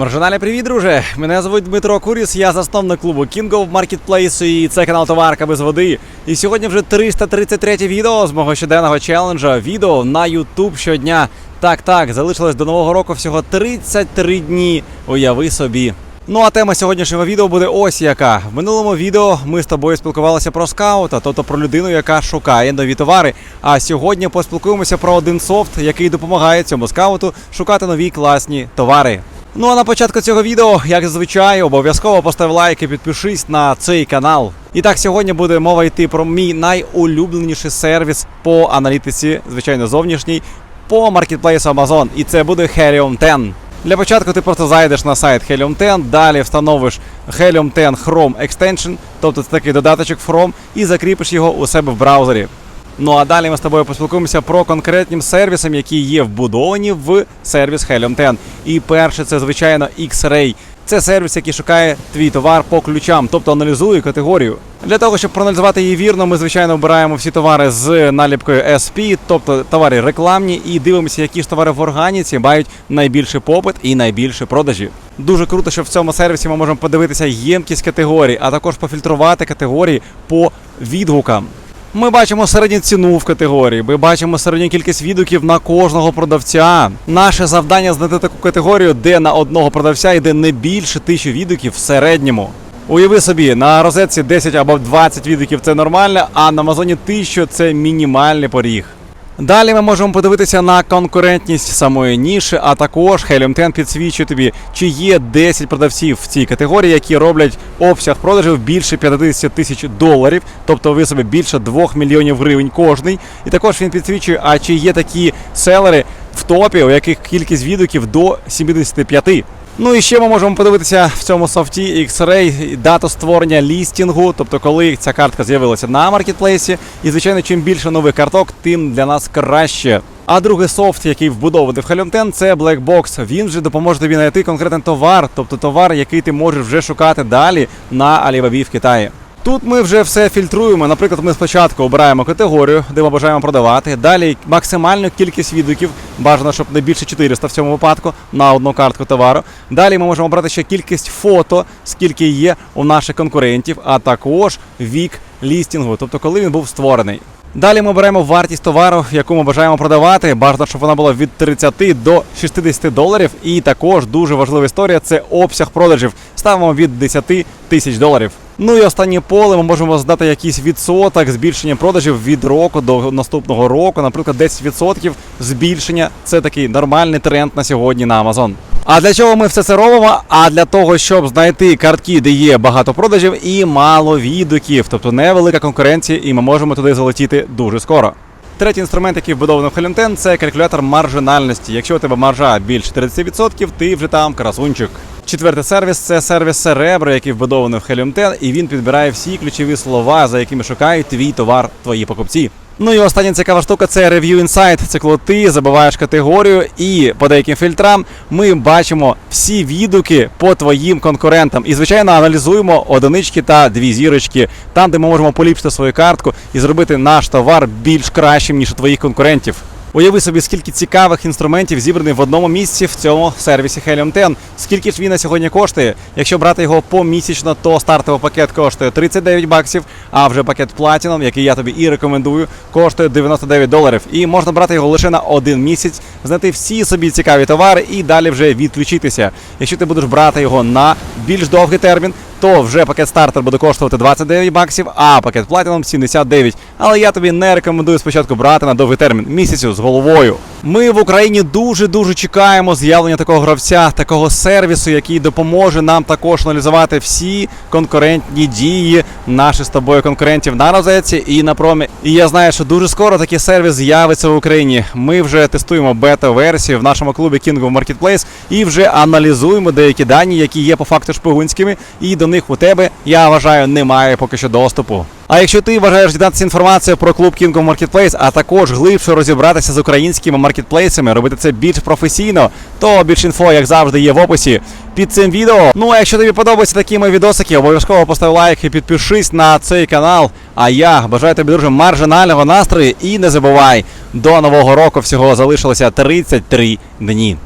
Маржиналі, привіт, друже! Мене звуть Дмитро Куріс, я засновник клубу King of Marketplace і це канал Товарка без води. І сьогодні вже 333 відео з мого щоденного челенджа. Відео на YouTube щодня. Так, так, залишилось до нового року всього 33 дні. Уяви собі. Ну а тема сьогоднішнього відео буде ось яка. В минулому відео ми з тобою спілкувалися про скаута, тобто про людину, яка шукає нові товари. А сьогодні поспілкуємося про один софт, який допомагає цьому скауту шукати нові класні товари. Ну а на початку цього відео, як зазвичай, обов'язково постав лайк і підпишись на цей канал. І так, сьогодні буде мова йти про мій найулюбленіший сервіс по аналітиці, звичайно, зовнішній, по маркетплейсу Amazon. І це буде Helium 10. Для початку ти просто зайдеш на сайт Helium 10, далі встановиш Helium 10 Chrome Extension, тобто це такий додаточок Chrome, і закріпиш його у себе в браузері. Ну а далі ми з тобою поспілкуємося про конкретні сервіси, які є вбудовані в сервіс Helium 10. І перше, це звичайно X-Ray. Це сервіс, який шукає твій товар по ключам, тобто аналізує категорію. Для того, щоб проаналізувати її вірно, ми звичайно обираємо всі товари з наліпкою SP, тобто товари рекламні, і дивимося, які ж товари в органіці мають найбільший попит і найбільше продажі. Дуже круто, що в цьому сервісі ми можемо подивитися ємкість категорій, а також пофільтрувати категорії по відгукам. Ми бачимо середню ціну в категорії, ми бачимо середню кількість відгуків на кожного продавця. Наше завдання знайти таку категорію, де на одного продавця йде не більше тисячі відгуків в середньому. Уяви собі, на розетці 10 або 20 відгуків це нормально, а на Амазоні 1000 це мінімальний поріг. Далі ми можемо подивитися на конкурентність самої ніші, а також Helium 10 підсвічує тобі, чи є 10 продавців в цій категорії, які роблять обсяг продажів більше 50 тисяч доларів, тобто ви собі більше 2 мільйонів гривень кожний. І також він підсвічує, а чи є такі селери в топі, у яких кількість відгуків до 75. Ну і ще ми можемо подивитися в цьому софті X-Ray дату створення лістінгу, тобто коли ця картка з'явилася на маркетплейсі. І звичайно, чим більше нових карток, тим для нас краще. А другий софт, який вбудований в 10, це Black Box. Він вже допоможе тобі знайти конкретний товар, тобто товар, який ти можеш вже шукати далі на Alibaba в Китаї. Тут ми вже все фільтруємо. Наприклад, ми спочатку обираємо категорію, де ми бажаємо продавати. Далі максимальну кількість відгуків, бажано, щоб не більше 400 в цьому випадку на одну картку товару. Далі ми можемо обрати ще кількість фото, скільки є у наших конкурентів, а також вік лістінгу, тобто коли він був створений. Далі ми беремо вартість товару, яку ми бажаємо продавати. Бажано, щоб вона була від 30 до 60 доларів. І також дуже важлива історія це обсяг продажів. Ставимо від 10 тисяч доларів. Ну і останнє поле ми можемо здати якийсь відсоток збільшення продажів від року до наступного року. Наприклад, 10% збільшення це такий нормальний тренд на сьогодні на Amazon. А для чого ми все це робимо? А для того, щоб знайти картки, де є багато продажів і мало відгуків, тобто невелика конкуренція, і ми можемо туди залетіти дуже скоро. Третій інструмент, який вбудований в 10, це калькулятор маржинальності. Якщо у тебе маржа більше 30%, ти вже там красунчик. Четвертий сервіс це сервіс Cerebro, який вбудований в Helium 10, і він підбирає всі ключові слова, за якими шукають твій товар, твої покупці. Ну і остання цікава штука це Review Insight. Це коли ти забиваєш категорію, і по деяким фільтрам ми бачимо всі відгуки по твоїм конкурентам. І, звичайно, аналізуємо одинички та дві зірочки, там, де ми можемо поліпшити свою картку і зробити наш товар більш кращим, ніж у твоїх конкурентів. Уяви собі, скільки цікавих інструментів зібраних в одному місці в цьому сервісі Helium 10. Скільки ж він на сьогодні коштує? Якщо брати його помісячно, то стартовий пакет коштує 39 баксів, а вже пакет Platinum, який я тобі і рекомендую, коштує 99 доларів. І можна брати його лише на один місяць, знайти всі собі цікаві товари і далі вже відключитися. Якщо ти будеш брати його на більш довгий термін, то вже пакет стартер буде коштувати 29 баксів, а пакет Platinum 79. Але я тобі не рекомендую спочатку брати на довгий термін місяцю з головою. Ми в Україні дуже дуже чекаємо з'явлення такого гравця, такого сервісу, який допоможе нам також аналізувати всі конкурентні дії наших з тобою конкурентів на розетці і на промі. І я знаю, що дуже скоро такий сервіс з'явиться в Україні. Ми вже тестуємо бета-версію в нашому клубі King of Marketplace і вже аналізуємо деякі дані, які є по факту шпигунськими, і до них у тебе я вважаю немає поки що доступу. А якщо ти бажаєш дізнатися інформацію про клуб King of Marketplace, а також глибше розібратися з українськими маркетплейсами, робити це більш професійно, то більш інфо, як завжди, є в описі під цим відео. Ну а якщо тобі подобаються такі мої відосики, обов'язково постав лайк і підпишись на цей канал. А я бажаю тобі дуже маржинального настрою і не забувай, до нового року всього залишилося 33 дні.